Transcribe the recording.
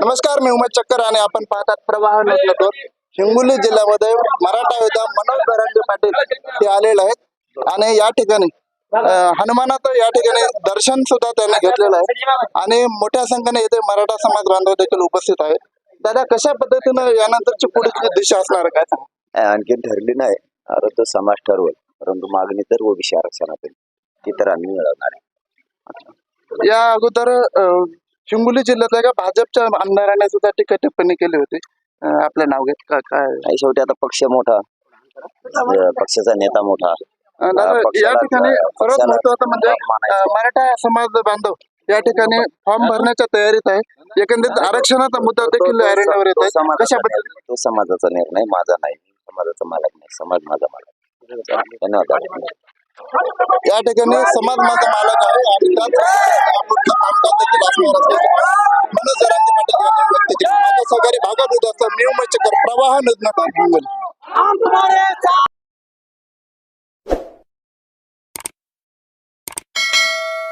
नमस्कार मी उमेश चक्कर आणि आपण पाहतात प्रवाह नसलं हिंगोली जिल्ह्यामध्ये मराठा योद्धा मनोज दरांगे पाटील हे आलेले आहेत. आणि या ठिकाणी हनुमानाचं या ठिकाणी दर्शन सुद्धा त्यांनी घेतलेलं आहे. आणि मोठ्या संख्येने इथे मराठा समाज बांधव देखील उपस्थित आहेत. दादा कशा पद्धतीनं यानंतरची पुढची दिशा असणार काय सांगा आणखी ठरली नाही. आता तो समाज ठरवेल. परंतु मागणी तर ओबीसी आरक्षणातील ती तर आम्ही मिळवणार आहे. या अगोदर हिंगोली जिल्ह्यातल्या एका भाजपच्या आमदाराने सुद्धा टीका टिप्पणी केली होती. अं, आपलं नाव घेत का काय आणि शेवटी आता पक्ष मोठा. अं, पक्षाचा नेता मोठा. अं, दादा, या पक्षाला- ठिकाणी सर्वात पक्षाला महत्वाचं म्हणजे मानायचं. मराठा समाज बांधव या ठिकाणी फॉर्म भरण्याच्या तयारीत आहे. एकंदरीत आरक्षणाचा मुद्दा देखील अरेंडावर येत तो आहे समाजाचा कशा पद्धतीने निर्णय- तो समाजाचा निर्णय माझा नाही. समाजाचा मालक नाही. समाज माझा मालक धन्यवाद या ठिकाणी समाज माझा मालक आहे आणि त्याच यांनी व्यक्त सहकारी भागात होत असतं मी उमेश प्रवाह